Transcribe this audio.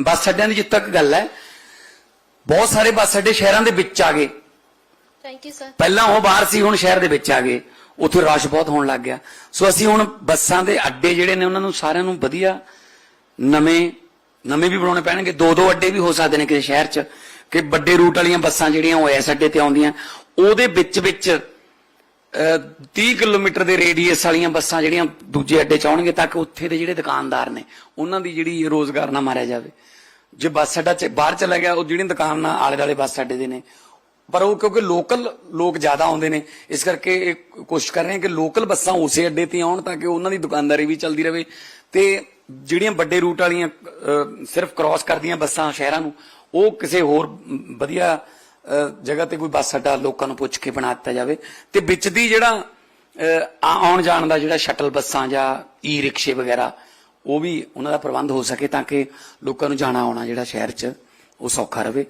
ਬੱਸ ਅੱਡਿਆਂ ਦੀ ਜਿੱਥੇ ਤੱਕ ਗੱਲ ਹੈ। ਬਹੁਤ ਸਾਰੇ ਬੱਸ ਅੱਡੇ ਸ਼ਹਿਰਾਂ ਦੇ ਵਿੱਚ ਆ ਗਏ। ਥੈਂਕ ਯੂ ਸਰ ਪਹਿਲਾਂ ਉਹ ਬਾਹਰ ਸੀ ਹੁਣ ਸ਼ਹਿਰ ਦੇ ਵਿੱਚ ਆ ਗਏ। ਉੱਥੇ ਰਸ਼ ਬਹੁਤ ਹੋਣ ਲੱਗ ਗਿਆ। ਸੋ ਅਸੀਂ ਹੁਣ ਬੱਸਾਂ ਦੇ ਅੱਡੇ ਜਿਹੜੇ ਨੇ ਉਹਨਾਂ ਨੂੰ ਸਾਰਿਆਂ ਨੂੰ ਵਧੀਆ ਨਵੇਂ ਨਵੇਂ ਵੀ ਬਣਾਉਣੇ ਪੈਣਗੇ। ਦੋ ਦੋ ਅੱਡੇ ਵੀ ਹੋ ਸਕਦੇ ਨੇ ਕਿਸੇ ਸ਼ਹਿਰ 'ਚ ਕਿ ਵੱਡੇ ਰੂਟ ਵਾਲੀਆਂ ਬੱਸਾਂ ਜਿਹੜੀਆਂ ਉਹ ਇਸ ਅੱਡੇ ਤੇ ਆਉਂਦੀਆਂ। ਉਹਦੇ ਵਿੱਚ ਵਿੱਚ 30 ਕਿਲੋਮੀਟਰ ਦੇ ਰੇਡੀਅਸ ਵਾਲੀਆਂ ਬੱਸਾਂ ਜਿਹੜੀਆਂ ਦੂਜੇ ਅੱਡੇ 'ਚ ਆਉਣਗੇ ਤਾਂ ਕਿ ਉੱਥੇ ਦੇ ਜਿਹੜੇ ਦੁਕਾਨਦਾਰ ਨੇ, ਉਹਨਾਂ ਦੀ ਜਿਹੜੀ ਰੋਜ਼ਗਾਰ ਨਾ ਮਾਰਿਆ ਜਾਵੇ। ਜੇ ਬੱਸ ਅੱਡਾ ਚ ਬਾਹਰ ਚਲਾ ਗਿਆ, ਉਹ ਜਿਹੜੀਆਂ ਦੁਕਾਨਾਂ ਆਲੇ ਦੁਆਲੇ ਬੱਸ ਅੱਡੇ ਦੇ ਨੇ। ਪਰ ਉਹ ਕਿਉਂਕਿ ਲੋਕਲ ਲੋਕ ਜ਼ਿਆਦਾ ਆਉਂਦੇ ਨੇ, ਇਸ ਕਰਕੇ ਇਹ ਕੋਸ਼ਿਸ਼ ਕਰ ਰਹੇ ਹਾਂ ਕਿ ਲੋਕਲ ਬੱਸਾਂ ਉਸੇ ਅੱਡੇ ਤੇ ਆਉਣ ਤਾਂ ਕਿ ਉਹਨਾਂ ਦੀ ਦੁਕਾਨਦਾਰੀ ਵੀ ਚੱਲਦੀ ਰਹੇ। ਤੇ ਜਿਹੜੀਆਂ ਵੱਡੇ ਰੂਟ ਵਾਲੀਆਂ ਸਿਰਫ ਕ੍ਰਾਸ ਕਰਦੀਆਂ ਬੱਸਾਂ ਸ਼ਹਿਰਾਂ ਨੂੰ, ਉਹ ਕਿਸੇ ਹੋਰ ਵਧੀਆ ਜਗ੍ਹਾ ਤੇ ਕੋਈ ਬੱਸ ਅੱਡਾ ਲੋਕਾਂ ਨੂੰ ਪੁੱਛ ਕੇ ਬਣਾ ਦਿੱਤਾ ਜਾਵੇ। ਤੇ ਵਿੱਚ ਦੀ ਜਿਹੜਾ ਆਉਣ ਜਾਣ ਦਾ ਜਿਹੜਾ ਸ਼ਟਲ ਬੱਸਾਂ ਜਾਂ ਈ ਰਿਕਸ਼ੇ ਵਗੈਰਾ, ਉਹ ਵੀ ਉਹਨਾਂ ਦਾ ਪ੍ਰਬੰਧ ਹੋ ਸਕੇ ਤਾਂ ਕਿ ਲੋਕਾਂ ਨੂੰ ਜਾਣਾ ਆਉਣਾ ਜਿਹੜਾ ਸ਼ਹਿਰ 'ਚ ਉਹ ਸੌਖਾ ਰਹੇ।